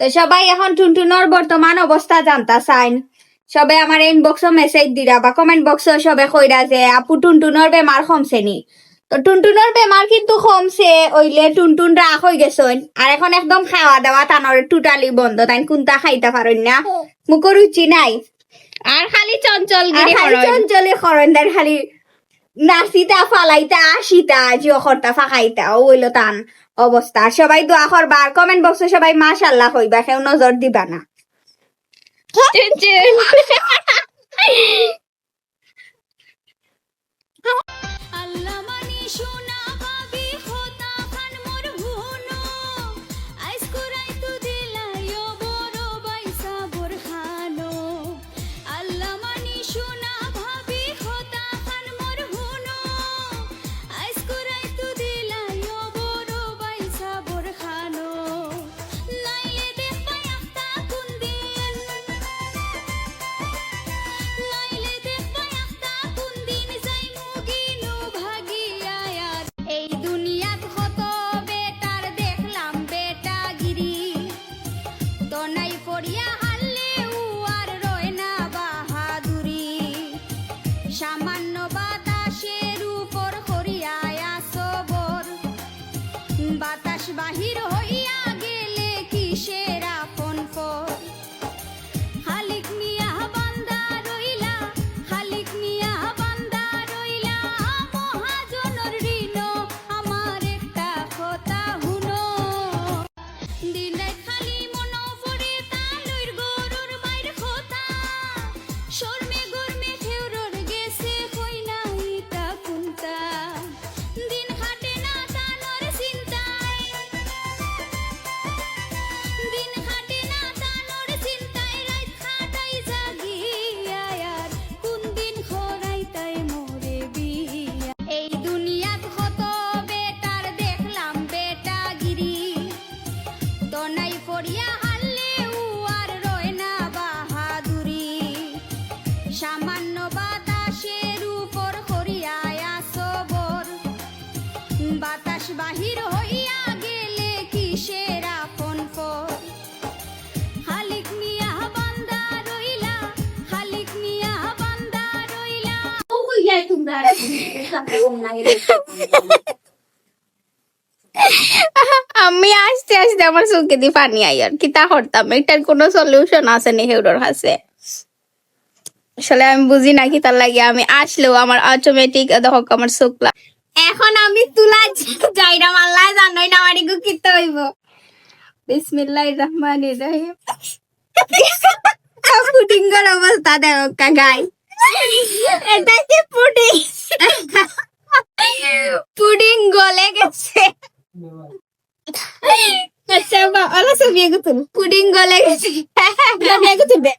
তো সবাই এখন টুনটুনর বর্তমান অবস্থা জানতা চাইন। সবে আমার ইনবক্সও মেসেজ দিরা বা কমেন্ট বক্সও সবে কইরা যে আপু টুনটুনর বেমার কমছে নি। তো টুনটুনর বেমার কিন্তু কমছে ওইলে টুনটুন রাখ হয়ে গেছন আর এখন একদম খাওয়া দাওয়া তানর টোটালি বন্ধ তাই কোনটা খাইতে পারেন না। মুখর রুচি নাই। আর খালি চঞ্চল খালি চঞ্চলে খরণ খালি নাচিতা ফালাইতা আসিতা জিও খরতা ফাঁকাইতা হইল তান অবস্থা সবাই দোয়া করবা আর কমেন্ট বক্সে সবাই মাশাল্লাহ হইবা কেউ নজর দিবা না। আল্লাহ মানি সোনা সামান্য বাতাসের উপর করিয়ায় আসবর বাতাস বাহির হইয়া বাতাস বাহির হইয়া গেলে কিসের আপন পর খালিক মিয়া বান্দা রইলা খালিক মিয়া বান্দা রইলা। আমি আস্তে আস্তে আমার চোখে দিয়ে পানি আইয়ার কিতা করতাম। এটার কোনো সলিউশন আছে নি হেউডোর কাছে? আসলে আমি বুঝি না কি তার লাগে। আমি আসলেও আমার অটোমেটিক দেখো আমার চোখ লাগ এখন আমি তুলা যাইরাম আল্লাহ জানোই না আমার ইগু কিতে হইব। বিসমিল্লাহির রহমানির রহিম। পুডিঙ্গর অবস্থা দেখো কাগাই এটা কি পুডিং? পুডিং গলে গেছে। আচ্ছা আলা সবি এগো তুল পুডিং গলে গেছে। সবি এগো তুলবে